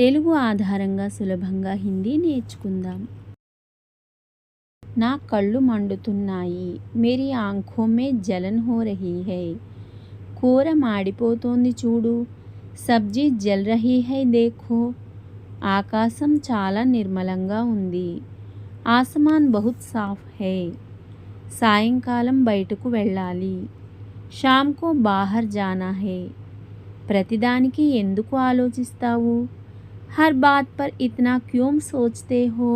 తెలుగు ఆధారంగా సులభంగా హిందీ నేర్చుకుందాం. నా కళ్ళు మండుతున్నాయి. మేరీ ఆంఖో మే జలన్ హో రహీ హై. కూర మాడిపోతోంది చూడు. సబ్జీ జల్ రహీ హై దేఖో. ఆకాశం చాలా నిర్మలంగా ఉంది. ఆసమాన్ బహుత్ సాఫ్ హై. సాయంకాలం బయటకు వెళ్ళాలి. షామ్కో బాహర్ జానా హే. ప్రతిదానికి ఎందుకు ఆలోచిస్తావు? హర్ బాత్ పర్ इतना क्यों सोचते हो?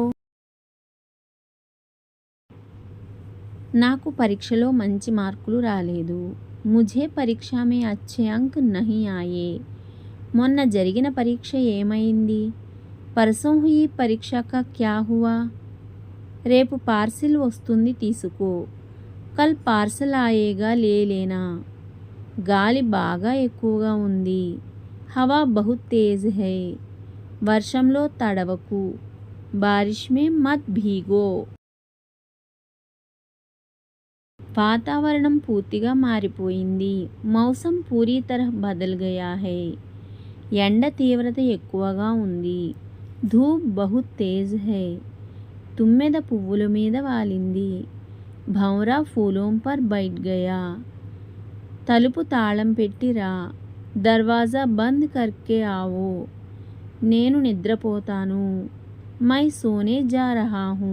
నాకు పరీక్షలో మంచి మార్కులు రాలేదు. ముజే పరీక్ష మే అచ్చే అంక్ నహీ ఆయే మొన్న జరిగిన పరీక్ష ఏమైంది? పరసోం హుయి పరీక్ష కా క్యా హువా రేపు పార్సిల్ వస్తుంది తీసుకో. కల్ పార్సల్ ఆయేగా లేలేనా గాలి బాగా ఎక్కువగా ఉంది. హవా బహుత్ తేజ్ హై వర్షంలో తడవకు. బారిష్ మే మత్ భీగో. వాతావరణం పూర్తిగా మారిపోయింది. మౌసం పూరీ తరహ బదల్ గయా హై ఎండ తీవ్రత ఎక్కువగా ఉంది. ధూప్ బహుత్ తేజ్ హై తుమ్మెద పువ్వుల మీద వాలింది. భౌరా ఫూలోం పర్ బైట్ గయా. తలుపు తాళం పెట్టిరా దర్వాజా బంద్ కర్కే ఆవో. నేను నిద్రపోతాను. My Soane జారహా who